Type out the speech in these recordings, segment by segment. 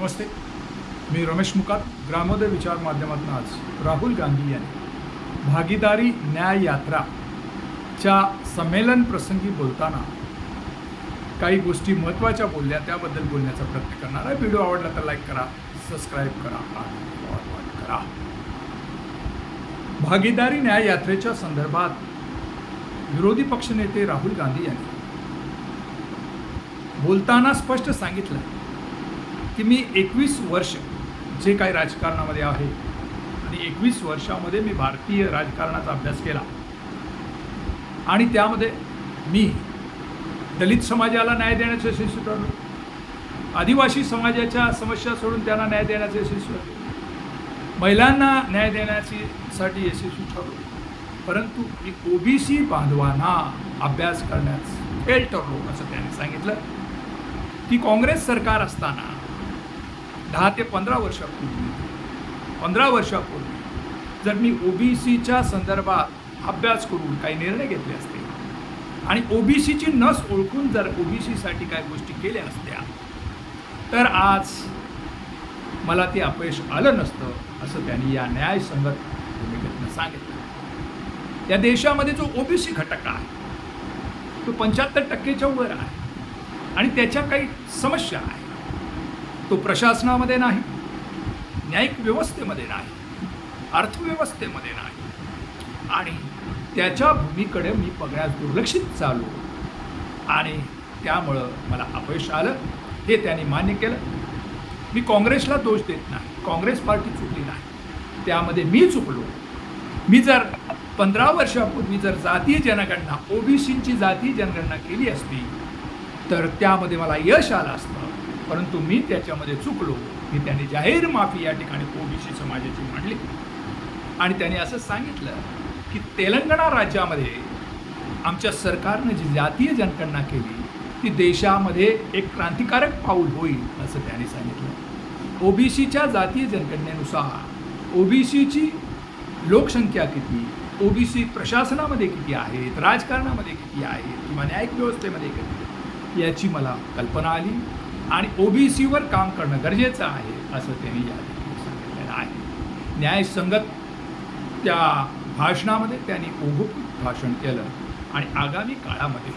नमस्ते. मी रमेश मुकात ग्रामोदय विचार माध्यमातून आज राहुल गांधी यांनी भागीदारी न्याय यात्राच्या संमेलन प्रसंगी बोलताना काही गोष्टी महत्त्वाच्या बोलल्या त्याबद्दल बोलण्याचा प्रयत्न करणार आहे. व्हिडिओ आवडला तर लाईक करा सबस्क्राईब करा आणि फॉरवर्ड करा. भागीदारी न्याय यात्रेच्या संदर्भात विरोधी पक्षनेते राहुल गांधी यांनी बोलताना स्पष्ट सांगितलं की मी एकवीस वर्ष जे काही राजकारणामध्ये आहे आणि एकवीस वर्षामध्ये मी भारतीय राजकारणाचा अभ्यास केला. आणि त्यामध्ये मी दलित समाजाला न्याय देण्याचे यशस्वी ठरलो. आदिवासी समाजाच्या समस्या सोडून त्यांना न्याय देण्याचे यशस्वी ठरलो. महिलांना न्याय देण्याची साठी यशस्वी ठरलो. परंतु मी ओबीसी बांधवांना अभ्यास करण्यास फेल ठरलो असं त्यांनी सांगितलं. की काँग्रेस सरकार असताना दहा ते पंधरा वर्षापूर्वी. पंधरा वर्षापूर्वी. जर मी ओबीसीच्या संदर्भात अभ्यास करून काही निर्णय घेतले असते आणि ओबीसीची नस ओळखून जर ओबीसीसाठी काही गोष्टी केल्या असत्या तर आज मला ते अपयश आलं नसतं असं त्यांनी या न्यायसंगत भूमिकेतनं सांगितलं. या देशामध्ये जो ओबीसी घटक आहे तो पंच्याहत्तर टक्केच्या वर आहे आणि त्याच्या काही समस्या आहे. तो प्रशासनामध्ये नाही न्यायिक व्यवस्थेमध्ये नाही अर्थव्यवस्थेमध्ये नाही. आणि त्याच्या भूमीकडे मी बघण्यास दुर्लक्षित चालू आणि त्यामुळं मला अपयश आलं. हे त्यांनी मान्य केलं. मी काँग्रेसला दोष देत नाही. काँग्रेस पार्टी चुकली नाही. त्यामध्ये मी चुकलो. मी जर पंधरा वर्षापूर्वी जर जातीय जनगणना ओबीसींची जातीय जनगणना केली असती तर त्यामध्ये मला यश आलं असतं. परंतु मी त्याच्यामध्ये चुकलो. की त्यांनी जाहीर माफी या ठिकाणी ओबीसी समाजाची मांडली. आणि त्याने असं सांगितलं की तेलंगणा राज्यामध्ये आमच्या सरकारनं जी जातीय जनगणना केली ती देशामध्ये एक क्रांतिकारक पाऊल होईल असं त्याने सांगितलं. ओबीसीच्या जातीय जनगणनेनुसार ओबीसीची लोकसंख्या किती ओबीसी प्रशासनामध्ये किती आहेत राजकारणामध्ये किती आहेत किंवा न्यायिक व्यवस्थेमध्ये किती याची मला कल्पना आली. आणि ओबीसीवर काम करणं गरजेचं आहे असं त्यांनी या सांगितलेलं आहे. न्यायसंगत त्या भाषणामध्ये त्यांनी ओघोपूत भाषण केलं आणि आगामी काळामध्ये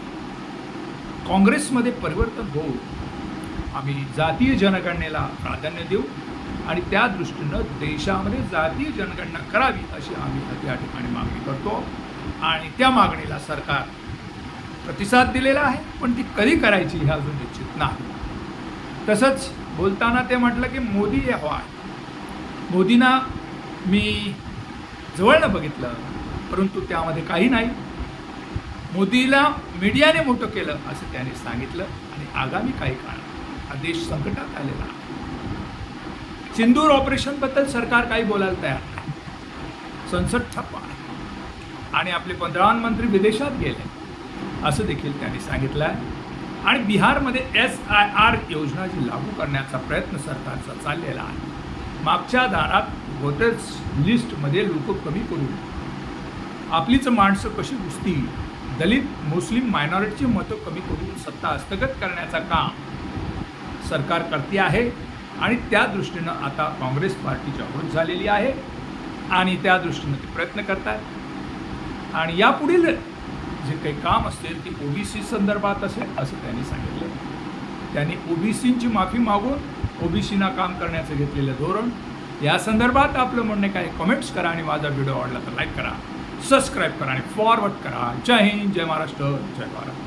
काँग्रेसमध्ये परिवर्तन होऊन आम्ही जातीय जनगणनेला प्राधान्य देऊ आणि त्या दृष्टीनं देशामध्ये जातीय जनगणना करावी अशी आम्ही त्या ठिकाणी मागणी करतो. आणि त्या मागणीला सरकार प्रतिसाद दिलेला आहे पण ती कधी करायची हे अजून निश्चित नाही. तसंच बोलताना ते म्हटलं की मोदी हे हवा मोदींना मी जवळनं बघितलं परंतु त्यामध्ये काही नाही. मोदीला मीडियाने मोठं केलं असं त्याने सांगितलं आणि आगामी काही काळात हा देश संकटात आलेला सिंदूर ऑपरेशनबद्दल सरकार काही बोलायला तयार नाही. संसद ठप्प आणि आपले प्रधानमंत्री विदेशात गेले. असं देखील त्यांनी सांगितलं आहे आणि बिहारमध्ये एस आय आर योजना जी लागू करण्याचा प्रयत्न सरकारचा चाललेला आहे. मागच्या दारात वोटर्स लिस्टमध्ये लोक कमी करून आपलीच माणसं कशी घुसतील? दलित मुस्लिम मायनॉरिटीची मतं कमी करून सत्ता हस्तगत करण्याचं काम सरकार करते आहे आणि त्या दृष्टीनं आता काँग्रेस पार्टी जागृत झालेली आहे आणि त्या दृष्टीनं ते प्रयत्न करतात आणि यापुढील जे काही काम असेल ते ओबीसी संदर्भात असेल असं त्यांनी सांगितलं. त्यांनी ओबीसींची माफी मागून ओबीसीना काम करण्याचं घेतलेलं धोरण. या संदर्भात आपलं म्हणणे काय कमेंट्स करा आणि माझा व्हिडिओ आवडला तर लाईक करा सबस्क्राईब करा आणि फॉरवर्ड करा. जय हिंद जय महाराष्ट्र जय भारत.